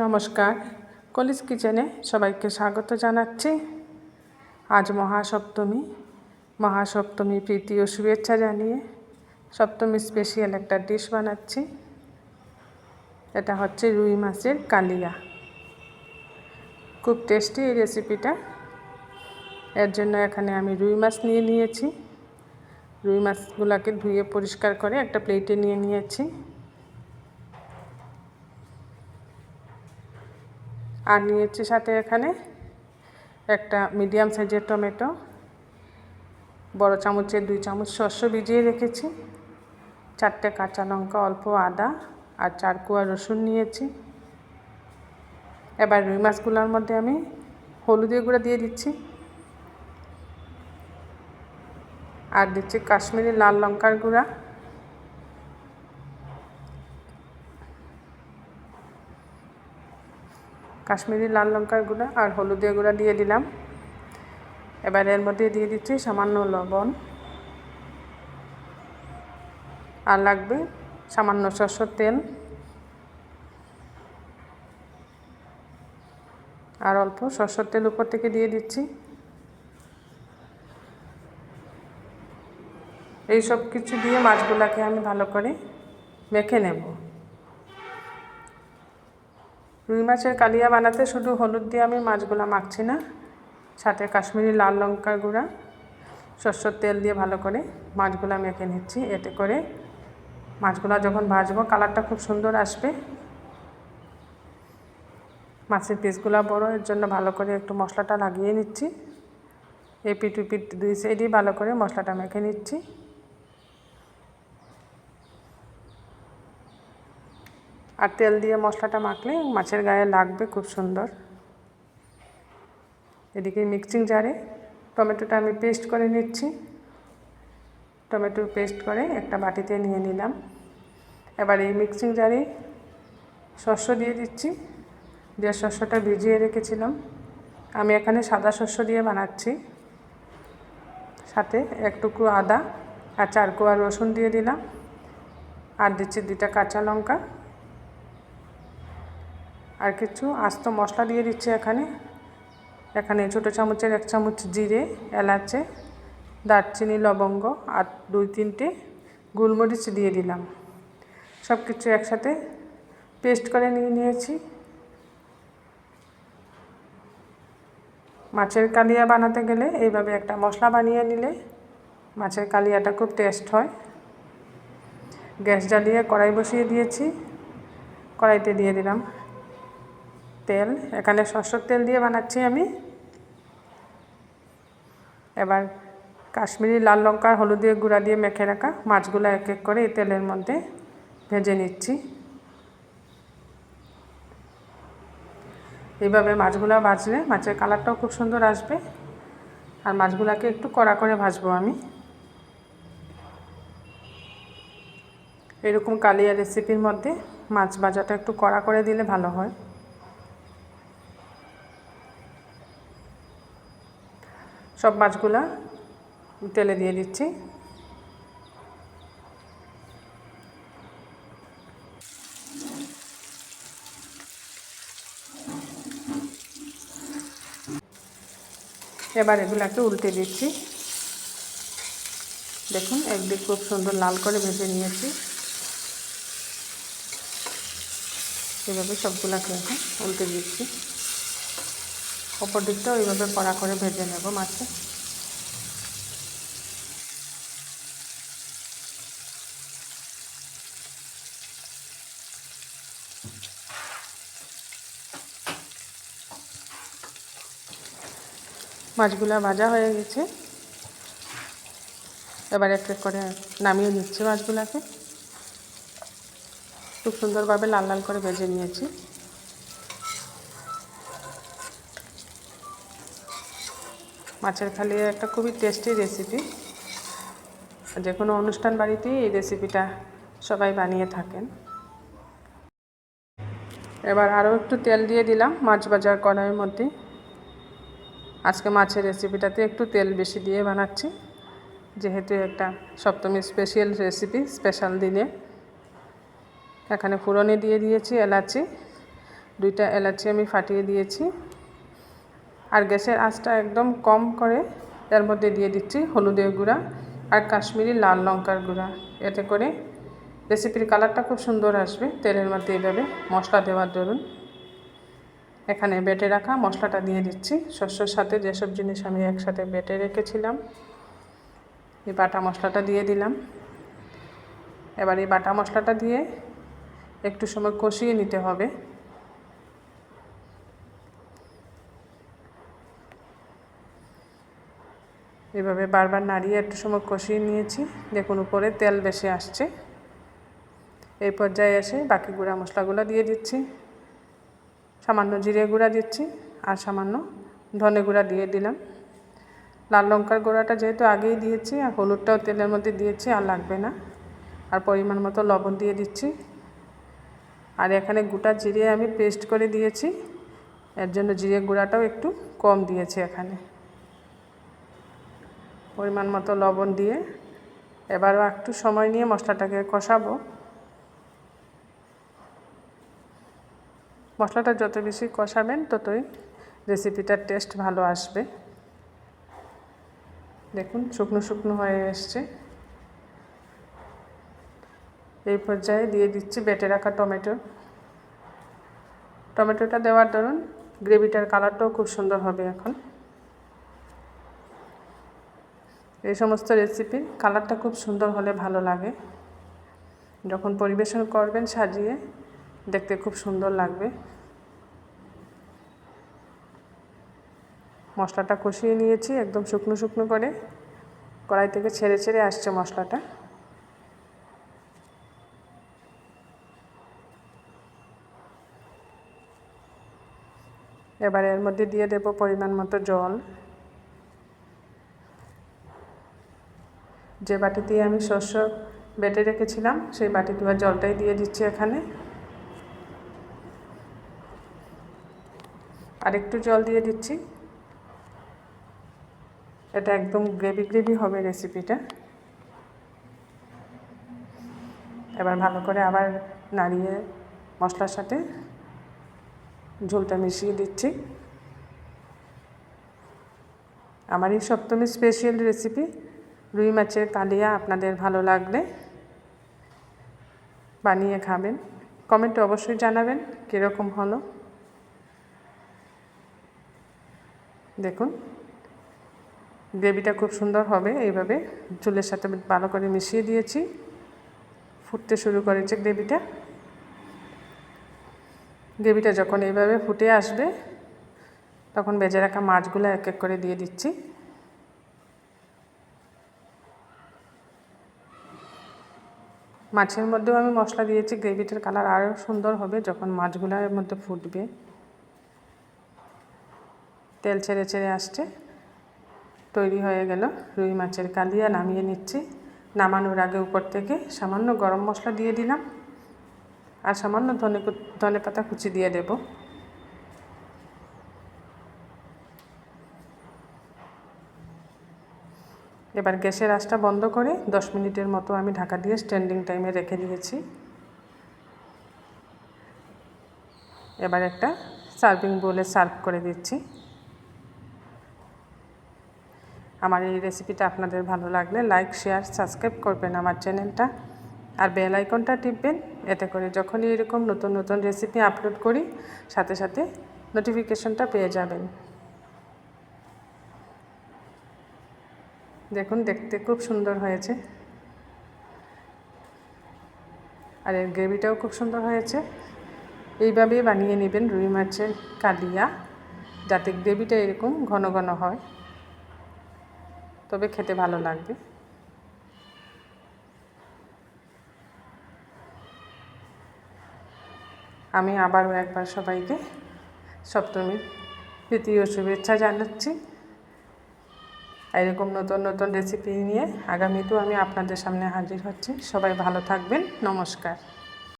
নমস্কার। কলিস কিচেনে সবাইকে স্বাগত জানাচ্ছি। আজ মহাসপ্তমী। মহাসপ্তমী প্রীতি ও শুভেচ্ছা জানিয়ে সপ্তমী স্পেশাল একটা ডিশ বানাচ্ছি। এটা হচ্ছে রুই মাছের কালিয়া। খুব টেস্টি এই রেসিপিটা এর জন্য এখানে আমি রুই মাছ নিয়ে নিয়েছি। রুই মাছগুলোকে ধুয়ে পরিষ্কার করে একটা প্লেটে নিয়ে নিয়েছি। আর নিয়েছি সাথে এখানে একটা মিডিয়াম সাইজের টমেটো। বড় চামচের দুই চামচ শস্য ভিজিয়ে রেখেছি। চারটে কাঁচা লঙ্কা, অল্প আদা আর চার কুয়া রসুন নিয়েছি। এবার রুই মাছগুলোর মধ্যে আমি হলুদের গুঁড়া দিয়ে দিচ্ছি। আর দিচ্ছি কাশ্মীরি লাল লঙ্কার গুঁড়া। কাশ্মীরি লাল লঙ্কার গুঁড়া আর হলুদের গুঁড়া দিয়ে দিলাম। এবার এর মধ্যে দিয়ে দিচ্ছি সামান্য লবণ। আর লাগবে সামান্য সরষের তেল। আর অল্প সরষের তেল উপর থেকে দিয়ে দিচ্ছি। এই সব কিছু দিয়ে মাছগুলোকে আমি ভালো করে মেখে নেব। রুই মাছের কালিয়া বানাতে শুধু হলুদ দিয়ে আমি মাছগুলো মাখছি না। সাথে কাশ্মীরি লাল লঙ্কার গুঁড়া, সর্ষের তেল দিয়ে ভালো করে মাছগুলো মেখে নিচ্ছি। এতে করে মাছগুলো যখন ভাজবো কালারটা খুব সুন্দর আসবে। মাছের পিসগুলো বড়, এর জন্য ভালো করে একটু মশলাটা লাগিয়ে নিচ্ছি। এপি টুপি দুই সাইডেই ভালো করে মশলাটা মেখে নিচ্ছি। আর তেল দিয়ে মশলাটা মাখলে মাছের গায়ে লাগবে খুব সুন্দর। এদিকে মিক্সিং জারে টমেটোটা আমি পেস্ট করে নিচ্ছি। টমেটো পেস্ট করে একটা বাটিতে নিয়ে নিলাম। এবার এই মিক্সিং জারে শস্য দিয়ে দিচ্ছি। যে শস্যটা ভিজিয়ে রেখেছিলাম, আমি এখানে সাদা শস্য দিয়ে বানাচ্ছি। সাথে একটুকু আদা আর চার কোয়া রসুন দিয়ে দিলাম। আর দিচ্ছি দুটা কাঁচা লঙ্কা। আর কিছু আস্ত মশলা দিয়ে দিচ্ছি এখানে। এখানে ছোটো চামচের এক চামচ জিরে, এলাচে, দারচিনি, লবঙ্গ আর দুই তিনটে গোলমরিচ দিয়ে দিলাম। সব কিছু একসাথে পেস্ট করে নিয়ে নিয়েছি। মাছের কালিয়া বানাতে গেলে এইভাবে একটা মশলা বানিয়ে নিলে মাছের কালিয়াটা খুব টেস্ট হয়। গ্যাস জ্বালিয়ে কড়াই বসিয়ে দিয়েছি। কড়াইতে দিয়ে দিলাম। তেল, এখানে সরষের তেল দিয়ে বানাচ্ছি আমি। এবার কাশ্মীরি লাল লঙ্কা হলুদের গুঁড়া দিয়ে মেখে রাখা মাছগুলো এক এক করে এই তেলের মধ্যে ভেজে নিচ্ছি। এইভাবে মাছগুলো ভাজলে মাছের কালারটাও খুব সুন্দর আসবে। আর মাছগুলোকে একটু কড়া করে ভাজবো আমি। এরকম কালিয়া রেসিপির মধ্যে মাছ ভাজাটা একটু কড়া করে দিলে ভালো হয়। সব মাছগুলা তেলে দিয়ে দিচ্ছি। এবার এগুলাকে উল্টে দিচ্ছি। দেখুন, একদিক খুব সুন্দর লাল করে ভেজে নিয়েছি। এভাবে সবগুলাকে এখন উল্টে দিচ্ছি। অপর দিকটাও এইভাবে কড়া করে ভেজে নেব মাছে। মাছগুলো ভাজা হয়ে গেছে। এবার এক করে নামিয়ে নিচ্ছি মাছগুলোকে। খুব সুন্দরভাবে লাল লাল করে ভেজে নিয়েছি। মাছের খালি একটা খুবই টেস্টি রেসিপি যে কোনো অনুষ্ঠান বাড়িতেই এই রেসিপিটা সবাই বানিয়ে থাকেন। এবার আরও একটু তেল দিয়ে দিলাম মাছ বাজার কড়াইয়ের মধ্যে। আজকে মাছের রেসিপিটাতে একটু তেল বেশি দিয়ে বানাচ্ছি। যেহেতু একটা সপ্তমী স্পেশাল রেসিপি স্পেশাল দিনে। এখানে ফুরনে দিয়ে দিয়েছি এলাচি। দুইটা এলাচি আমি ফাটিয়ে দিয়েছি। আর গ্যাসের আঁচটা একদম কম করে এর মধ্যে দিয়ে দিচ্ছি হলুদের গুঁড়া আর কাশ্মীরি লাল লঙ্কার গুঁড়া। এতে করে রেসিপির কালারটা খুব সুন্দর আসবে। তেলের মধ্যে এইভাবে মশলা দেওয়ার দরুন। এখানে বেটে রাখা মশলাটা দিয়ে দিচ্ছি। শস্যর সাথে যেসব জিনিস আমি একসাথে বেটে রেখেছিলাম, এই বাটা মশলাটা দিয়ে দিলাম। এবার এই বাটা মশলাটা দিয়ে একটু সময় কষিয়ে নিতে হবে। এভাবে বারবার নাড়িয়ে একটু সময় কষিয়ে নিয়েছি। দেখুন, উপরে তেল বেশি আসছে। এই পর্যায়ে এসে বাকি গুঁড়া মশলাগুলো দিয়ে দিচ্ছি। সামান্য জিরে গুঁড়া দিচ্ছি আর সামান্য ধনে গুঁড়া দিয়ে দিলাম। লাল লঙ্কার গুঁড়াটা যেহেতু আগেই দিয়েছি আর হলুদটাও তেলের মধ্যে দিয়েছি, আর লাগবে না। আর পরিমাণ মতো লবণ দিয়ে দিচ্ছি। আর এখানে গোটা জিরে আমি পেস্ট করে দিয়েছি। এর জন্য জিরে গুঁড়াটাও একটু কম দিয়েছি এখানে। পরিমাণ মতো লবণ দিয়ে এবারও একটু সময় নিয়ে মশলাটাকে কষাবো। মশলাটা যত বেশি কষাবেন ততই রেসিপিটার টেস্ট ভালো আসবে। দেখুন, শুকনো শুকনো হয়ে এসছে। এই পর্যায়ে দিয়ে দিচ্ছি বেটে রাখা টমেটো। টমেটোটা দেওয়ার দরুন গ্রেভিটার কালারটাও খুব সুন্দর হবে এখন। এই সমস্ত রেসিপির কালারটা খুব সুন্দর হলে ভালো লাগে। যখন পরিবেশন করবেন সাজিয়ে, দেখতে খুব সুন্দর লাগবে। মশলাটা কষিয়ে নিয়েছি একদম শুকনো শুকনো করে। কড়াই থেকে ছেড়ে ছেড়ে আসছে মশলাটা। এবার এর মধ্যে দিয়ে দেব পরিমাণ মতো জল। যে বাটিতে আমি শস্য বেটে রেখেছিলাম, সেই বাটি ধোয়া জলটাই দিয়ে দিচ্ছি এখানে। আর একটু জল দিয়ে দিচ্ছি। এটা একদম গ্রেভি গ্রেভি হবে রেসিপিটা। এবার ভালো করে আবার নাড়িয়ে মশলার সাথে ঝোলটা মিশিয়ে দিচ্ছি। আমার এই সপ্তমী স্পেশাল রেসিপি রুই মাছের কালিয়া আপনাদের ভালো লাগলে বানিয়ে খাবেন। কমেন্টে অবশ্যই জানাবেন কীরকম হলো। দেখুন, গ্রেভিটা খুব সুন্দর হবে। এইভাবে চুলের সাথে ভালো করে মিশিয়ে দিয়েছি। ফুটতে শুরু করেছে গ্রেভিটা। গ্রেভিটা যখন এইভাবে ফুটে আসবে, তখন বেজে রাখা মাছগুলো এক এক করে দিয়ে দিচ্ছি। মাছের মধ্যেও আমি মশলা দিয়েছি, গ্রেভিটার কালার আরও সুন্দর হবে যখন মাছগুলোর মধ্যে ফুটবে। তেল ছেড়ে ছেড়ে আসছে, তৈরি হয়ে গেল রুই মাছের কালিয়া, নামিয়ে নিচ্ছি। নামানোর আগে উপর থেকে সামান্য গরম মশলা দিয়ে দিলাম। আর সামান্য ধনে ধনে পাতা কুচি দিয়ে দেব। এবার গ্যাসের আঁচটা বন্ধ করে দশ মিনিটের মতো আমি ঢাকা দিয়ে স্ট্যান্ডিং টাইমে রেখে দিয়েছি। এবার একটা সার্ভিং বোলে সার্ভ করে দিচ্ছি। আমার এই রেসিপিটা আপনাদের ভালো লাগলে লাইক শেয়ার সাবস্ক্রাইব করবেন আমার চ্যানেলটা আর বেল আইকনটা টিপবেন, এতে করে যখনই এরকম নতুন নতুন রেসিপি আপলোড করি, সাথে সাথে নোটিফিকেশনটা পেয়ে যাবেন। দেখুন, দেখতে খুব সুন্দর হয়েছে। আর এর গ্রেভিটাও খুব সুন্দর হয়েছে। এইভাবেই বানিয়ে নেবেন রুই মাছের কালিয়া, যাতে গ্রেভিটা এরকম ঘন ঘন হয়। তবে খেতে ভালো লাগবে। আমি আবারও একবার সবাইকে সপ্তমীর তৃতীয় শুভেচ্ছা জানাচ্ছি। এরকম নতুন নতুন রেসিপি নিয়ে আগামীতেও আমি আপনাদের সামনে হাজির হচ্ছি। সবাই ভালো থাকবেন। নমস্কার।